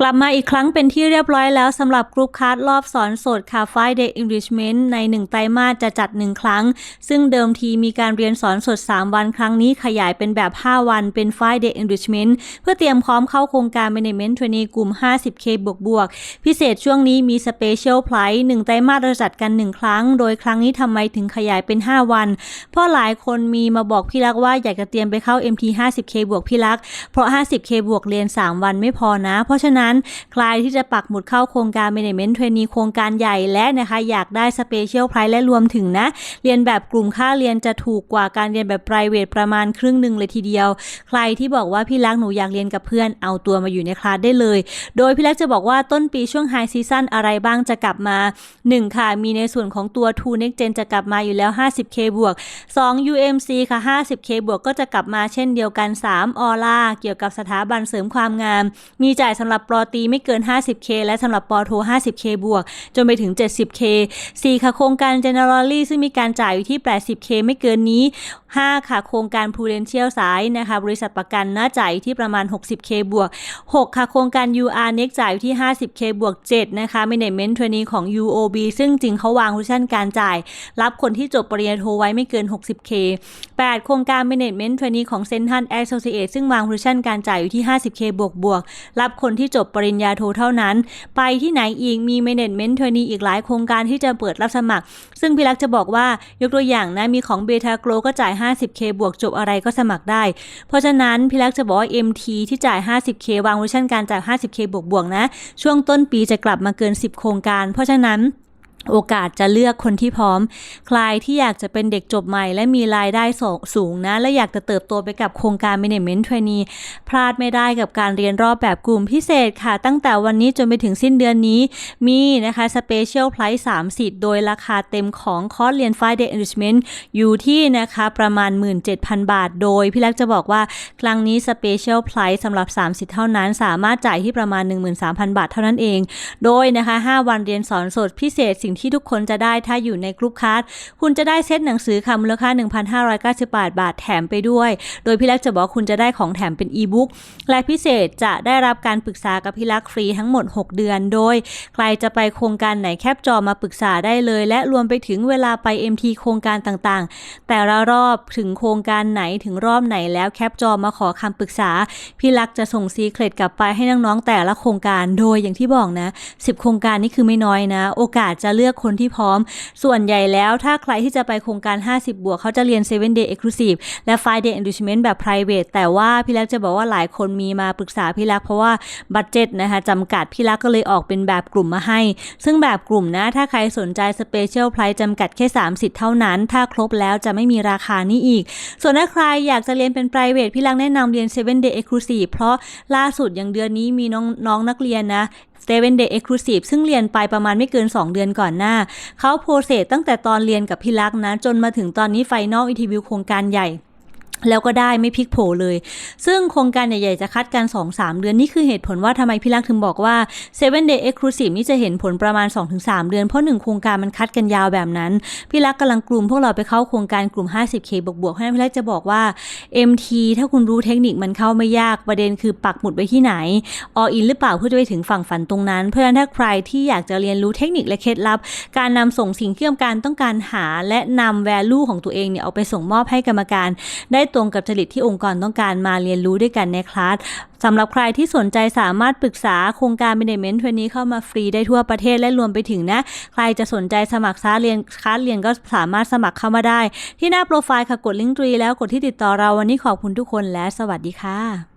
กลับมาอีกครั้งเป็นที่เรียบร้อยแล้วสำหรับกรุ๊ปคัสรอบสอนสดค่ะ Friday Enrichment ใน 1 ไตรมาสจะจัด 1 ครั้ง ซึ่งเดิมทีมีการเรียนสอนสด 3 วันครั้งนี้ขยายเป็นแบบ 5 วันเป็น Friday Enrichment เพื่อเตรียมพร้อมเข้าโครงการ Management Trainee กลุ่ม 50K บวกบวกพิเศษช่วงนี้มี Special Price 1 ไตรมาสเราจัดกัน 1 ครั้ง โดยครั้งนี้ทำไมถึงขยายเป็น 5 วัน เพราะหลายคนมีมาบอกพี่รักว่าอยากจะเตรียมไปเข้า MT 50K บวกพี่รักเพราะ 50K บวกเรียน 3 วันไม่พอนะ เพราะฉะนั้นใครที่จะปักหมุดเข้าโครงการ Management Trainee โครงการใหญ่และนะคะอยากได้ Special Price และรวมถึงนะ เรียนแบบกลุ่มค่าเรียนจะถูกกว่าการเรียนแบบ private ประมาณครึ่งหนึ่งเลยทีเดียว ใครที่บอกว่าพี่รักหนูอยากเรียนกับเพื่อนเอาตัวมาอยู่ในคลาสได้เลย โดยพี่รักจะบอกว่าต้นปีช่วง High Season อะไรบ้างจะกลับมา 1 ค่ะ มีในส่วนของตัว True Next Gen จะกลับมาอยู่แล้ว 50K บวก 2 UMC ค่ะ 50K บวกก็จะกลับมาเช่นเดียวกัน 3 ออร่าเกี่ยวกับสถาบันเสริมความงาม มีจ่ายสำหรับปรตรีไม่เกิน 50K และสำหรับปอโท 50K บวก จนไปถึง 70K 4 ค่ะโครงการ Generally ซึ่งมีการจ่ายอยู่ที่ 80K ไม่เกินนี้ 5 ค่ะโครงการ Prudential สายนะคะบริษัทประกันน่าจ่ายที่ประมาณ 60K บวก 6 ค่ะโครงการ UR Next จ่ายอยู่ที่ 50K บวก 7 นะคะ Management Trainee ของ UOB ซึ่งจริงเขาวางคุชชั่นการจ่าย รับคนที่จบปริญญาโทไว้ไม่เกิน 60K 8 โครงการ Management Trainee ของ Central Associate ซึ่งวางคุชชั่นการจ่ายอยู่ที่ 50K บวกบวกรับคนที่จบปริญญาโทเท่านั้น ไปที่ไหนอีกมีเมเนจเมนต์เทรนีอีกหลายโครงการที่จะเปิดรับสมัคร ซึ่งพี่ลักษ์จะบอกว่ายกตัวอย่างนะมีของเบทาโกลก็จ่าย 50K บวกจบอะไรก็สมัครได้ เพราะฉะนั้นพี่ลักษ์จะบอกว่า MT ที่จ่าย 50K วางเวอร์ชันการจ่าย 50K บวกบวกนะ ช่วงต้นปีจะกลับมาเกิน 10 โครงการ เพราะฉะนั้น โอกาสจะเลือกคนที่พร้อม ใครที่อยากจะเป็นเด็กจบใหม่ และมีรายได้สูงสูงนะ และอยากจะเติบโตไปกับโครงการ Management Trainee พลาดไม่ได้กับการเรียนรอบแบบกลุ่มพิเศษค่ะ ตั้งแต่วันนี้จนไปถึงสิ้นเดือนนี้ มีนะคะ Special Price 3สิทธิ์โดยราคาเต็มของคอร์สเรียน Friday Enrichment อยู่ที่นะคะประมาณ 17,000 บาท โดยพี่ลักจะบอกว่าครั้งนี้ Special Price สำหรับ 3 สิทธิ์เท่านั้น สามารถจ่ายที่ประมาณ 13,000 บาทเท่านั้นเอง โดยนะคะ 5 วันเรียนสอนสดพิเศษสิ่งที่ทุกคนจะได้ถ้าอยู่ในกรุ๊ปคัสคุณจะได้เซตหนังสือค่ะมูลค่า 1,598 บาทแถมไปด้วย โดยพี่ลักษ์จะบอกคุณจะได้ของแถมเป็นอีบุ๊กและพิเศษจะได้รับการปรึกษากับพี่ลักษ์ฟรีทั้งหมด 6 เดือน โดยใครจะไปโครงการไหนแคปจอมาปรึกษาได้เลย และรวมไปถึงเวลาไป MT โครงการต่างๆ แต่ละรอบถึงโครงการไหนถึงรอบไหนแล้วแคปจอมาขอคำปรึกษา พี่ลักษ์จะส่งซีเครตกลับไปให้น้องๆแต่ละโครงการโดยอย่างที่บอกนะ 10 โครงการนี่คือไม่น้อยนะ โอกาสจะเลือกือกคนที่พร้อม ส่วนใหญ่แล้วถ้าใครที่จะไปโครงการ 50 บวก เขาจะเรียน 7 day exclusive และ 5 day enrichment แบบ private แต่ว่าพี่ลักษณ์จะบอกว่าหลายคนมีมาปรึกษาพี่ลักษณ์เพราะว่าบัตเจ็ตนะคะจำกัดพี่ลักษณ์ก็เลยออกเป็นแบบกลุ่มมาให้ ซึ่งแบบกลุ่มนะ ถ้าใครสนใจ special price จำกัดแค่3สิทธิ์เท่านั้น ถ้าครบแล้วจะไม่มีราคานี้อีก ส่วนถ้าใครอยากจะเรียนเป็น private พี่ลักษณ์แนะนำเรียน 7 day exclusive เพราะล่าสุดอย่างเดือนนี้มีน้องน้องนักเรียนนะ 7 day exclusive ซึ่งเรียนไปประมาณไม่เกิน 2 เดือนก่อนหน้า เขาโปรเซสตั้งแต่ตอนเรียนกับพี่ลักษณ์นะ จนมาถึงตอนนี้ไฟนอลอินทิวิวโครงการใหญ่ แล้วก็ได้ไม่พลิกโผเลย ซึ่งโครงการใหญ่ ๆ จะคัดกัน 2-3 เดือน นี่คือเหตุผลว่าทำไมพี่ลักษณ์ถึงบอกว่า 7 day exclusive นี่จะเห็นผลประมาณ 2-3 เดือน เพราะ 1 โครงการมันคัดกันยาวแบบนั้น พี่ลักษณ์กำลังกลุ่มพวกเราไปเข้าโครงการกลุ่ม 50k บวกๆเพราะนั้นพี่ลักษณ์จะบอกว่า MT ถ้าคุณรู้เทคนิคมันเข้าไม่ยากประเด็นคือปักหมุดไว้ที่ไหนออินหรือเปล่าเพื่อจะไปถึงฝั่งฝันตรงนั้น เพราะฉะนั้นถ้าใครที่อยากจะเรียนรู้เทคนิคและเคล็ดลับ การนำส่งสิ่งที่กรรมการต้องการหา และนำ value ของตัวเองเนี่ยเอาไปส่งมอบให้กรรมการได้ตรงกับจริตที่องค์กรต้องการมาเรียนรู้ด้วยกันในคลาสสำหรับใครที่สนใจสามารถปรึกษาโครงการ Management ทนี้เข้ามาฟรีได้ทั่วประเทศและรวมไปถึงนะ ใครจะสนใจสมัครซาเรียนคลาสเรียนก็สามารถสมัครเข้ามาได้ ที่หน้าโปรไฟล์ค่ะกดลิงก์ตรีแล้วกดที่ติดต่อเราวันนี้ขอบคุณทุกคนและสวัสดีค่ะ